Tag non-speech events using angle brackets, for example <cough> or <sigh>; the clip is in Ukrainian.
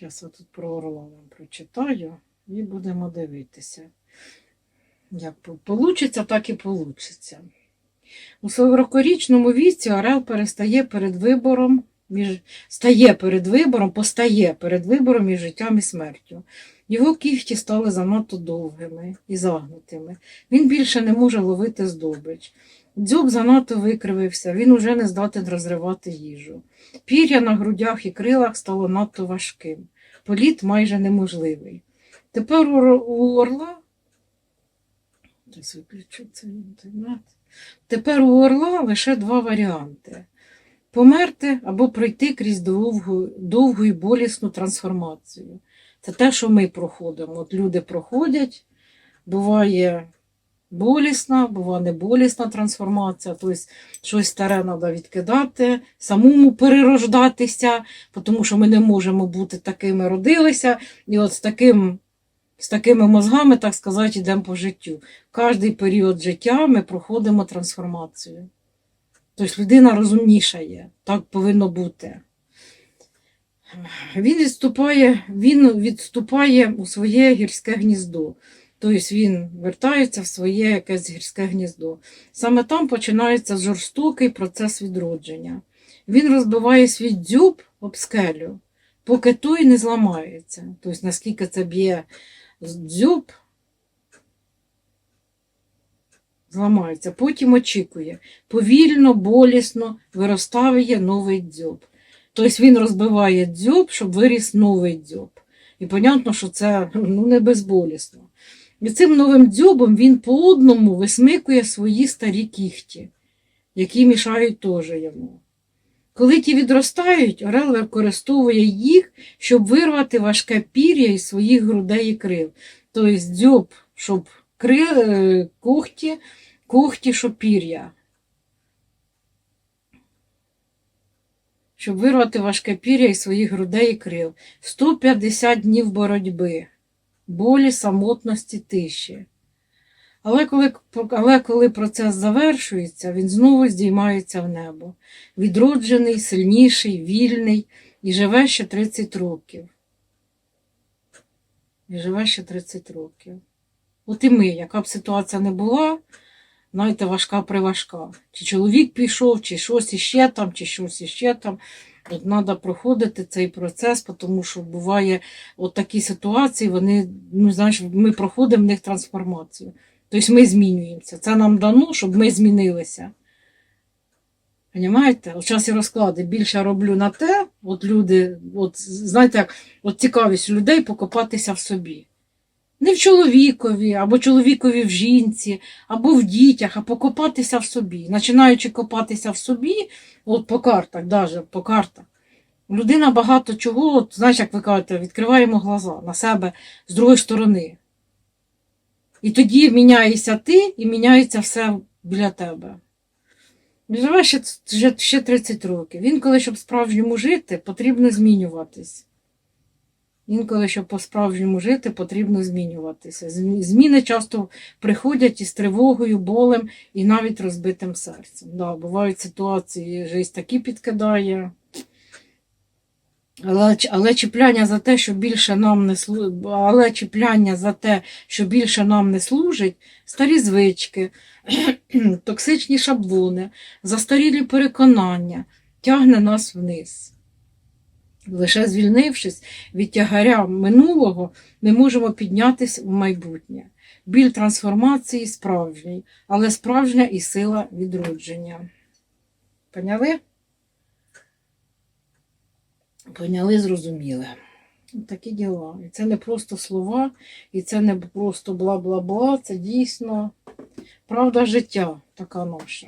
Зараз я тут про орла вам прочитаю і будемо дивитися. Як получиться, так і получиться. У 40-річному віці Орел перестає перед вибором, між, стає перед вибором, постає перед вибором між життям і смертю. Його кігті стали занадто довгими і загнутими. Він більше не може ловити здобич. Дзьоб занадто викривився, він уже не здатен розривати їжу. Пір'я на грудях і крилах стало надто важким. Політ майже неможливий. Тепер у, орла. Тепер у орла лише два варіанти: померти або пройти крізь довгу, довгу і болісну трансформацію. Це те, що ми проходимо. От люди проходять, буває болісна, буває не болісна трансформація, тобто щось старе треба відкидати, самому перерождатися, тому що ми не можемо бути такими родилися, і от з таким. З такими мозгами, так сказати, йдемо по життю. Кожний період життя ми проходимо трансформацію. Тобто людина розумніша є, так повинно бути. Він відступає, він відступає у своє гірське гніздо. Тобто він вертається в своє якесь гірське гніздо. Саме там починається жорстокий процес відродження. Він розбиває свій дзюб об скелю, поки той не зламається. Тобто, наскільки це б'є дзюб, зламається. Потім очікує. Повільно, болісно виростає новий дзьоб. Тобто він розбиває дзьоб, щоб виріс новий дзьоб. І понятно, що це ну, не безболісно. І цим новим дзьобом він по одному висмикує свої старі кіхті, які мішають теж йому. Коли ті відростають, орел використовує їх, щоб вирвати важке пір'я із своїх грудей і крил. Тобто дзьоб, щоб кри... е, когті, когті, щоб пір'я. Щоб вирвати важке пір'я із своїх грудей і крил. 150 днів боротьби, болі, самотності, тиші. Але коли, але коли процес завершується, він знову здіймається в небо. Відроджений, сильніший, вільний і живе ще 30 років. І живе ще 30 років. От і ми, яка б ситуація не була, знаєте, важка приважка. Чи чоловік пішов, чи щось іще там, чи щось іще там. От треба проходити цей процес, тому що буває от такі ситуації, вони, ну, знаєш, ми проходимо в них трансформацію. Тобто ми змінюємося. Це нам дано, щоб ми змінилися. Понімаєте? От час і розклади більше роблю на те, от люди, от знаєте, як от цікавість людей покопатися в собі. Не в чоловікові, або чоловікові в жінці, або в дітях, а покопатися в собі. Починаючи копатися в собі, от по картах, даже по картах, людина багато чого, от, знаєш, як ви кажете, відкриваємо глаза на себе з другої сторони. І тоді міняєшся ти і міняється все біля тебе. Живе ще, ще, ще 30 років. Інколи, щоб справжньому жити, потрібно змінюватись. Інколи, щоб по-справжньому жити, потрібно змінюватися. Зміни часто приходять із тривогою, болем і навіть розбитим серцем. Да, бувають ситуації, життя такі підкидає. Але, але чіпляння за те, що більше нам не слу... але чіпляння за те, що більше нам не служить, старі звички, <clears throat> токсичні шаблони, застарілі переконання тягне нас вниз. Лише звільнившись від тягаря минулого, ми можемо піднятися в майбутнє. Біль трансформації справжній, але справжня і сила відродження. Поняли? Поняли, зрозуміли. Такі діла. І це не просто слова, і це не просто бла-бла-бла, це дійсно правда життя така наша.